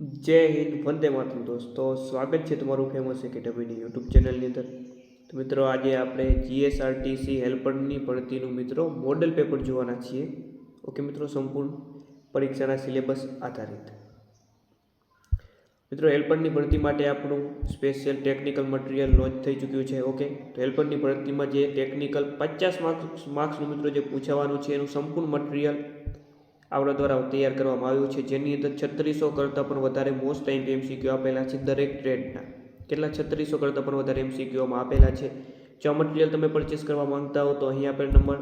જય હિન્દ, વંદે માતરમ દોસ્તો. સ્વાગત છે તમારું ફેમસ એકેડમીની યુટ્યુબ ચેનલની અંદર. તો મિત્રો, આજે આપણે જીએસઆરટીસી હેલ્પરની ભરતીનું મિત્રો મોડલ પેપર જોવાના છીએ. ઓકે મિત્રો, સંપૂર્ણ પરીક્ષાના સિલેબસ આધારિત. મિત્રો હેલ્પરની ભરતી માટે આપણું સ્પેશિયલ ટેકનિકલ મટીરિયલ લોન્ચ થઈ ચૂક્યું છે. ઓકે તો હેલ્પરની ભરતીમાં જે ટેકનિકલ પચાસ માર્ક્સ માર્ક્સનું મિત્રો જે પૂછાવાનું છે, એનું સંપૂર્ણ મટીરિયલ આપણા દ્વારા તૈયાર કરવામાં આવ્યું છે. જેની અંદર છત્રીસો કરતાં પણ વધારે મોસ્ટ ટાઈમ એમસીક્યુ આપેલા છે દરેક ટ્રેડના કેટલા છત્રીસો કરતાં પણ વધારે એમસીક્યુઓમાં આપેલા છે? જો મટીરિયલ તમે પરચેસ કરવા માંગતા હો તો અહીં આપણે નંબર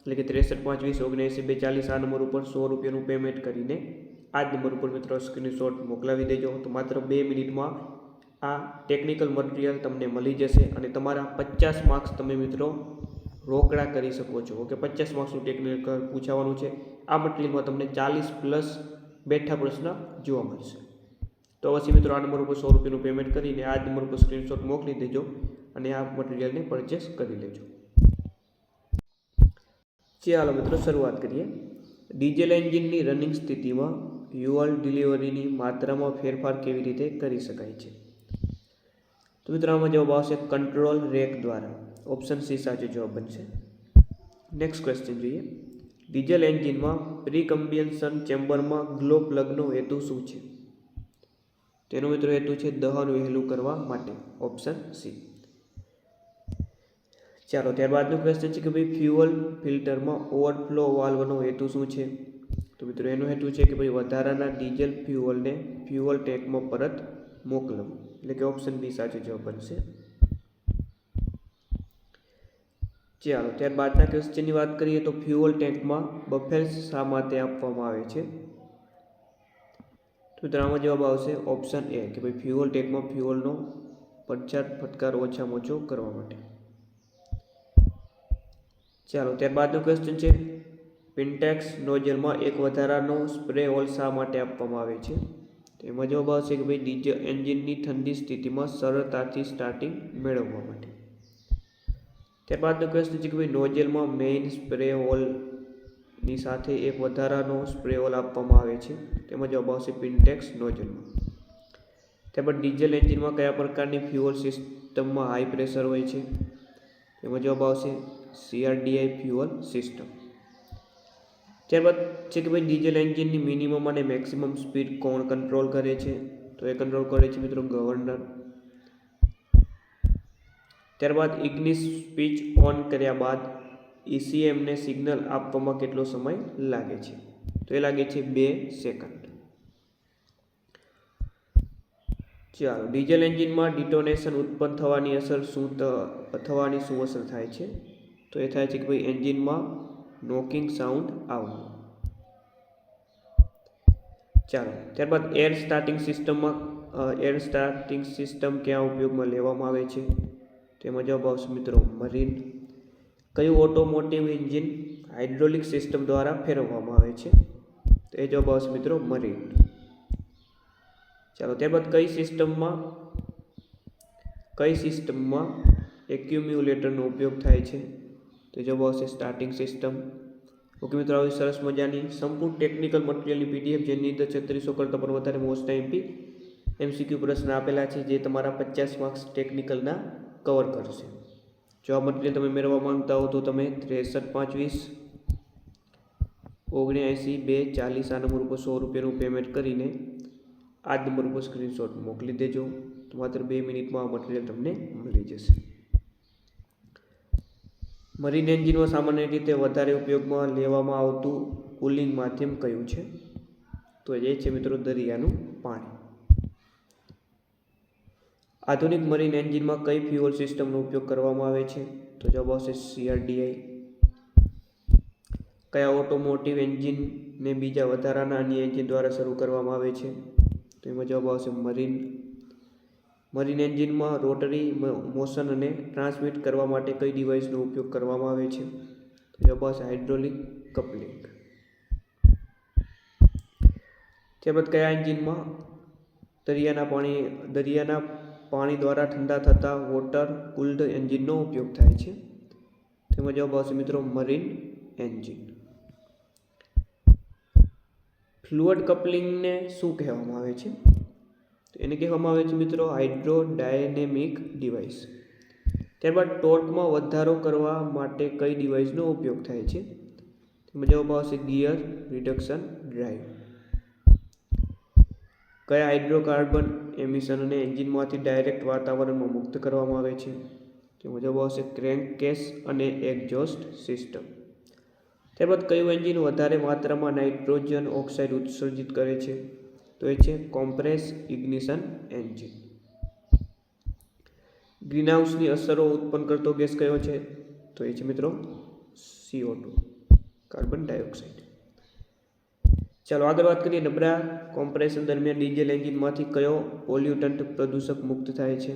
એટલે કે ત્રેસઠ પાંચ વીસ ઓગણએંસી બે ચાલીસ આ નંબર ઉપર સો રૂપિયાનું પેમેન્ટ કરીને આ જ નંબર ઉપર મિત્રો સ્ક્રીનશોટ મોકલાવી દેજો. તો માત્ર બે મિનિટમાં આ ટેકનિકલ મટીરિયલ તમને મળી જશે અને તમારા પચાસ માર્ક્સ તમે મિત્રો રોકડા કરી શકો છો. ઓકે, પચાસ માર્ક્સનું ટેકનિકલ પૂછાવાનું છે. આ મટીરિયલમાં તમને ચાલીસ પ્લસ બેઠા પ્રશ્ન જોવા મળશે. તો અવશ્ય મિત્રો આ નંબર ઉપર સો રૂપિયાનું પેમેન્ટ કરીને આ નંબર ઉપર સ્ક્રીનશોટ મોકલી દેજો અને આ મટીરિયલને પરચેસ કરી લેજો. ચાલો મિત્રો શરૂઆત કરીએ. ડીઝલ એન્જિનની રનિંગ સ્થિતિમાં યુઅલ ડિલિવરીની માત્રામાં ફેરફાર કેવી રીતે કરી શકાય છે? તો મિત્રો આમાં જવાબ આવશે કંટ્રોલ રેક દ્વારા. ઓપ્શન સી સાચો જવાબ બનશે. નેક્સ્ટ ક્વેશ્ચન જોઈએ. ડીઝલ એન્જિનમાં પ્રિકમ્બિયન્સન ચેમ્બરમાં ગ્લો પ્લગનો હેતુ શું છે? તેનો મિત્રો હેતુ છે દહન વહેલું કરવા માટે. Option C. ચાલો, ત્યારબાદનો ક્વેશ્ચન છે કે ભાઈ ફ્યુઅલ ફિલ્ટરમાં ઓવરફ્લો વાલ્વનો હેતુ શું છે? તો મિત્રો એનો હેતુ છે કે ભાઈ વધારાના ડીઝલ ફ્યુઅલને ફ્યુઅલ ટેન્કમાં પરત મોકલવું. એટલે કે ઓપ્શન બી સાચો જવાબ બનશે. ચાલો, ત્યારબાદના ક્વેશ્ચનની વાત કરીએ તો ફ્યુઅલ ટેન્કમાં બફેલ્સ શા માટે આપવામાં આવે છે? તો તેનામાં જવાબ આવશે ઓપ્શન એ કે ભાઈ ફ્યુઅલ ટેન્કમાં ફ્યુઅલનો પડછાટ, ફટકાર ઓછામાં ઓછો કરવા માટે. ચાલો, ત્યારબાદનો ક્વેશ્ચન છે પિન્ટેક્સ નોઝલમાં એક વધારાનો સ્પ્રે હોલ શા માટે આપવામાં આવે છે? તેમાં જવાબ આવશે કે ભાઈ ડીઝલ એન્જિનની ઠંડી સ્થિતિમાં સરળતાથી સ્ટાર્ટિંગ મેળવવા માટે. ત્યારબાદનો ક્વેશ્ચન છે કે ભાઈ નોઝલમાં મેઇન સ્પ્રે હોલની સાથે એક વધારાનો સ્પ્રે હોલ આપવામાં આવે છે. તેમાં જવાબ આવશે પિન્ટેક્સ નોઝલમાં ત્યારબાદ ડીઝલ એન્જિનમાં કયા પ્રકારની ફ્યુઅલ સિસ્ટમમાં હાઈ પ્રેશર હોય છે? તેમાં જવાબ આવશે સીઆરડીઆઈ ફ્યુઅલ સિસ્ટમ ત્યારબાદ છે કે ભાઈ ડીઝલ એન્જિનની મિનિમમ અને મેક્સિમમ સ્પીડ કોણ કંટ્રોલ કરે છે? તો એ કંટ્રોલ કરે છે મિત્રો ગવર્નર ત્યારબાદ ઇગ્નિસ સ્પીચ ઓન કર્યા બાદ ઈસીએમને સિગ્નલ આપવામાં કેટલો સમય લાગે છે? તો એ લાગે છે બે સેકન્ડ. ચાલો, ડીઝલ એન્જિનમાં ડિટોનેશન ઉત્પન્ન થવાની અસર શું થવાની શું અસર થાય છે? તો એ થાય છે કે ભાઈ એન્જિનમાં નોકિંગ સાઉન્ડ આવવું. ચાલો, ત્યારબાદ એર સ્ટાર્ટિંગ સિસ્ટમમાં એર સ્ટાર્ટિંગ સિસ્ટમ ક્યાં ઉપયોગમાં લેવામાં આવે છે? તેમાં જવાબ આવશે મિત્રો મરીન કયું ઓટોમોટિવ એન્જિન હાઇડ્રોલિક સિસ્ટમ દ્વારા ફેરવવામાં આવે છે? તો એ જવાબ આવશે મિત્રો મરીન ચાલો, ત્યારબાદ કઈ સિસ્ટમમાં કઈ સિસ્ટમમાં એક્યુમ્યુલેટરનો ઉપયોગ થાય છે? તો જવાબ આવશે સ્ટાર્ટિંગ સિસ્ટમ ઓકે મિત્રો, આવી સરસ મજાની સંપૂર્ણ ટેકનિકલ મટીરિયલની પીડીએફ જેની અંદર છત્રીસો કરતાં પણ વધારે મોસ્ટ એમપી એમસીક્યુ પ્રશ્ન આપેલા છે, જે તમારા પચાસ માર્ક્સ ટેકનિકલના કવર કરશે. જો આ મટીરિયલ તમે મેળવવા માંગતા હો તો તમે ત્રેસઠ પાંચ વીસ ઓગણ્યાએંસી બે, ચાલીસ, આ નંબર ઉપર સો રૂપિયાનું પેમેન્ટ કરીને આ જ નંબર ઉપર સ્ક્રીનશોટ મોકલી દેજો. તો માત્ર બે મિનિટમાં આ મટીરિયલ તમને મળી જશે. મરીન એન્જિનમાં સામાન્ય રીતે વધારે ઉપયોગમાં લેવામાં આવતું કુલિંગ માધ્યમ કયું છે? તો એ છે મિત્રો દરિયાનું પાણી. આધુનિક મરીન એન્જિનમાં કઈ ફ્યુઅલ સિસ્ટમનો ઉપયોગ કરવામાં આવે છે? તો જવાબ આવશે સીઆરડીઆઈ કયા ઓટોમોટિવ એન્જિનને બીજા વધારાના અન્ય એન્જિન દ્વારા શરૂ કરવામાં આવે છે? તો એમાં જવાબ આવશે મરીન. મરીન એન્જિનમાં રોટરી મોશન અને ટ્રાન્સમિટ કરવા માટે કઈ ડિવાઇસનો ઉપયોગ કરવામાં આવે છે? તો જવાબ આવશે હાઇડ્રોલિક કપલિંગ. ત્યારબાદ કયા એન્જિનમાં દરિયાના પાણી, દરિયાના પાણી દ્વારા ઠંડા થતા વોટર કુલ્ડ એન્જિનનો ઉપયોગ થાય છે. તેમાં જવાબ આવશે મિત્રો મરીન એન્જિન ફ્લુઅડ કપલિંગને શું કહેવામાં આવે છે? તો એને કહેવામાં આવે છે મિત્રો હાઇડ્રો ડાયનેમિક ડિવાઇસ ત્યારબાદ ટોર્કમાં વધારો કરવા માટે કઈ ડિવાઇસનો ઉપયોગ થાય છે? તેમાં જવાબ આવશે ગિયર રિડક્શન ડ્રાઈવ કયા હાઇડ્રોકાર્બન એમિશનને એન્જિનમાંથી ડાયરેક્ટ વાતાવરણમાં મુક્ત કરવામાં આવે છે? તેમાં જવાબ આવશે ક્રેન્ક કેસ અને એક્ઝોસ્ટ સિસ્ટમ. ત્યારબાદ કયું એન્જિન વધારે માત્રામાં નાઇટ્રોજન ઓક્સાઇડ ઉત્સર્જિત કરે છે? તો એ છે કોમ્પ્રેસ ઇગ્નિશન એન્જિન. ગ્રીનહાઉસની અસરો ઉત્પન્ન કરતો ગેસ કયો છે? તો એ છે મિત્રો સીઓ ટુ કાર્બન ડાયોક્સાઇડ. ચાલો આગળ વાત કરીએ નબળા કોમ્પ્રેશન દરમિયાન ડીઝલ એન્જિનમાંથી કયો પોલ્યુટન્ટ પ્રદૂષક મુક્ત થાય છે?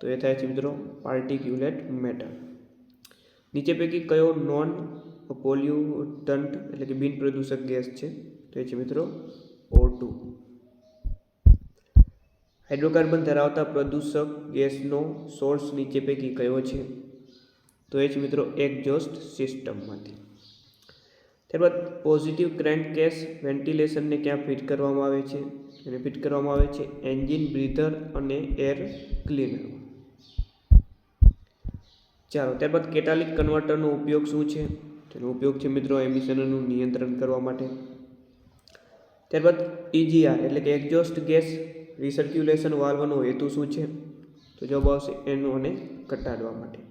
તો એ થાય છે મિત્રો પાર્ટિક્યુલેટ મેટર નીચે પૈકી કયો નોન પોલ્યુટન્ટ એટલે કે બિન પ્રદૂષક ગેસ છે? તો એ છે મિત્રો ઓ ટુ હાઇડ્રોકાર્બન ધરાવતા પ્રદૂષક ગેસનો સોર્સ નીચે પૈકી કયો છે? તો એ છે મિત્રો એક્ઝોસ્ટ સિસ્ટમમાંથી. ત્યારબાદ પોઝિટિવ ક્રેન્ક કેસ વેન્ટિલેશનને ક્યાં ફિટ કરવામાં આવે છે? એને ફિટ કરવામાં આવે છે એન્જિન બ્રીધર અને એર ક્લીનર ચાલો, ત્યારબાદ કેટાલિક કન્વર્ટરનો ઉપયોગ શું છે? તેનો ઉપયોગ છે મિત્રો એમિશનનું નિયંત્રણ કરવા માટે. ત્યારબાદ ઇજીઆર એટલે કે એક્ઝોસ્ટ ગેસ રિસર્ક્યુલેશન વાલ્વનો હેતુ શું છે? તો જવાબ આવશે એનો અને ઘટાડવા માટે.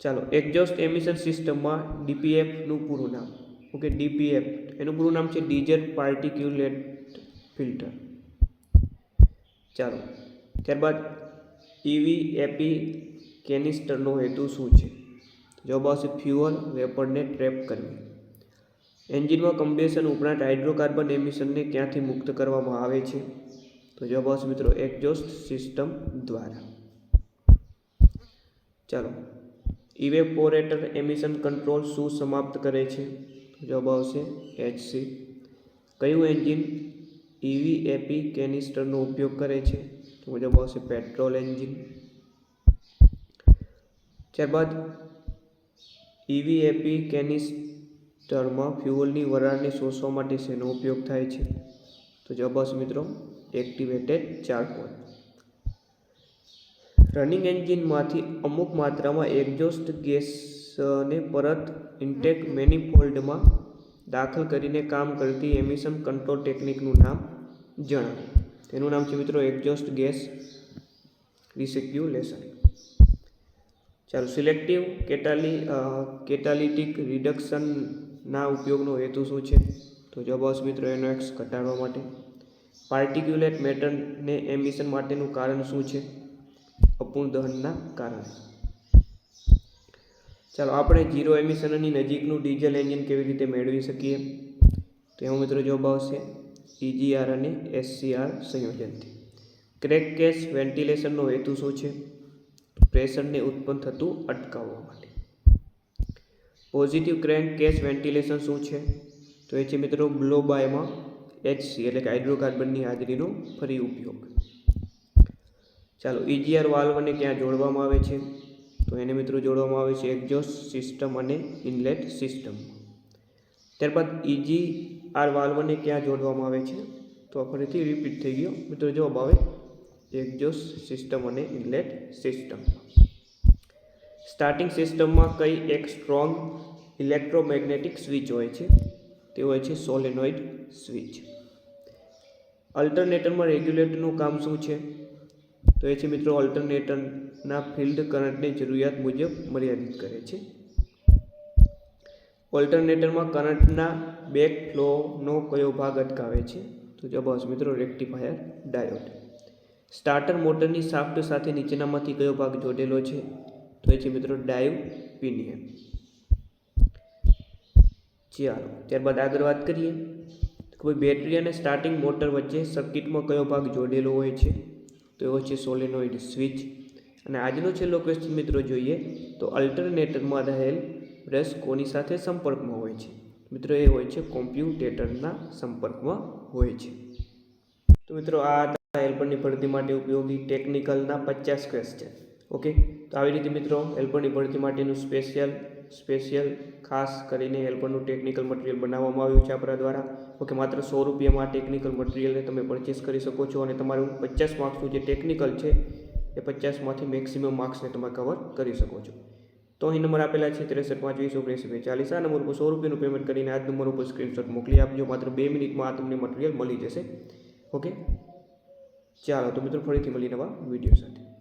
ચાલો એક્ઝોસ્ટ એમિશન સિસ્ટમમાં ડીપીએફનું પૂરું નામ. ઓકે ડીપીએફ એનું પૂરું નામ છે ડીઝલ પાર્ટિક્યુલેટ ફિલ્ટર ચાલો, ત્યારબાદ ઈવી એપી કેનિસ્ટરનો હેતુ શું છે? જવાબ આવશે ફ્યુઅલ વેપરને ટ્રેપ કરવી. એન્જિનમાં કમ્બેશન ઉપરાંત હાઇડ્રોકાર્બન એમિશનને ક્યાંથી મુક્ત કરવામાં આવે છે? તો જવાબ આવશે મિત્રો એક્ઝોસ્ટ સિસ્ટમ દ્વારા. ચાલો ઇવેપોરેટર એમિશન કંટ્રોલ શું સમાપ્ત કરે છે? જવાબ આવશે એચસી કયું એન્જિન ઈવી એપી કેનિસ્ટરનો ઉપયોગ કરે છે? તો જવાબ આવશે પેટ્રોલ એન્જિન. ત્યારબાદ ઈવી એપી કેનિસ્ટરમાં ફ્યુઅલની વરાળને શોષવા માટે શેનો ઉપયોગ થાય છે? તો જવાબ આવશે મિત્રો, એક્ટિવેટેડ ચારકોલ. રનિંગ એન્જિનમાંથી અમુક માત્રામાં એક્ઝોસ્ટ ગેસને પરત ઇન્ટેક મેનિફોલ્ડમાં દાખલ કરીને કામ કરતી એમિશન કંટ્રોલ ટેકનિકનું નામ જણાવો તેનું નામ છે મિત્રો એક્ઝોસ્ટ ગેસ રિસિક્યુલેશન ચાલો સિલેક્ટિવ કેટાલી કેટાલિટિક રિડક્શનના ઉપયોગનો હેતુ શું છે? તો જવાબ આવશે મિત્રો એનો એક્સ ઘટાડવા માટે. પાર્ટિક્યુલેટ મેટરને એમિશન માટેનું કારણ શું છે? અપૂર્ણ દહનના કારણે. ચાલો, આપણે ઝીરો એમિશનની નજીકનું ડીઝલ એન્જિન કેવી રીતે મેળવી શકીએ? તો એમાં મિત્રો જવાબ આવશે ઇજીઆર અને એસસીઆર સંયોજનથી. ક્રેક કેસ વેન્ટિલેશનનો હેતુ શું છે? પ્રેશરને ઉત્પન્ન થતું અટકાવવા માટે. પોઝિટિવ ક્રેન્ક કેસ વેન્ટિલેશન શું છે? તો એ છે મિત્રો બ્લો બાયમાં એચસી એટલે કે હાઇડ્રોકાર્બનની હાજરીનો ફરી ઉપયોગ. ચાલો ઇજીઆર વાલ્વને ક્યાં જોડવામાં આવે છે? તો એને મિત્રો જોડવામાં આવે છે એક્ઝોસ્ટ સિસ્ટમ અને ઇનલેટ સિસ્ટમ. ત્યારબાદ ઇજી આર વાલ્વને ક્યાં જોડવામાં આવે છે? તો ફરીથી રિપીટ થઈ ગયો. મિત્રો જવાબ આવે એક્ઝોસ્ટ સિસ્ટમ અને ઇનલેટ સિસ્ટમ. સ્ટાર્ટિંગ સિસ્ટમમાં કઈ એક સ્ટ્રોંગ ઇલેક્ટ્રોમેગ્નેટિક સ્વિચ હોય છે? તે હોય છે સોલેનોઇડ સ્વિચ અલ્ટરનેટરમાં રેગ્યુલેટરનું કામ શું છે? તો એ છે મિત્રો ઓલ્ટરનેટરના ફિલ્ડ કરંટની જરૂરિયાત મુજબ મર્યાદિત કરે છે. ઓલ્ટરનેટરમાં કરંટના બેક ફ્લોનો કયો ભાગ અટકાવે છે? તો જવાબ મિત્રો રેક્ટિફાયર ડાયોડ સ્ટાર્ટર મોટરની શાફ્ટ સાથે નીચેનામાંથી કયો ભાગ જોડેલો છે? તો એ છે મિત્રો ડાઇવ પિનિયન ચાલો, ત્યારબાદ આગળ વાત કરીએ. કોઈ બેટરી અને સ્ટાર્ટિંગ મોટર વચ્ચે સર્કિટમાં કયો ભાગ જોડેલો હોય છે? તો એવો છે સોલેનોઇડ સ્વિચ અને આજનો છેલ્લો ક્વેશ્ચન મિત્રો જોઈએ તો અલ્ટરનેટરમાં રહેલ બ્રશ કોની સાથે સંપર્કમાં હોય છે? મિત્રો, એ હોય છે કોમ્પ્યુટેટરના સંપર્કમાં હોય છે. તો મિત્રો, આ હેલ્પરની ભરતી માટે ઉપયોગી ટેકનિકલના પચાસ ક્વેશ્ચન ઓકે તો આવી રીતે મિત્રો હેલ્પરની ભરતી માટેનું સ્પેશિયલ સ્પેશિયલ ખાસ કરીને હેલ્પરનું ટેકનિકલ મટીરિયલ બનાવવામાં આવ્યું છે આપણા દ્વારા. ઓકે, માત્ર સો રૂપિયામાં ટેકનિકલ મટીરિયલને તમે પરચેસ કરી શકો છો અને તમારું પચાસ માર્ક્સનું જે ટેકનિકલ છે, એ પચાસમાંથી મેક્સિમમ માર્ક્સને તમે કવર કરી શકો છો. તો અહીં નંબર આપેલા છે ત્રેસઠ પાંચ વીસ ઓગણીસ, બે ચાલીસ. આ નંબર ઉપર સો રૂપિયાનું પેમેન્ટ કરીને આ નંબર ઉપર સ્ક્રીનશોટ મોકલી આપજો. માત્ર બે મિનિટમાં આ તમને મટીરિયલ મળી જશે. ઓકે? ચાલો, તો મિત્રો ફરીથી મળી નવા વીડિયો સાથે.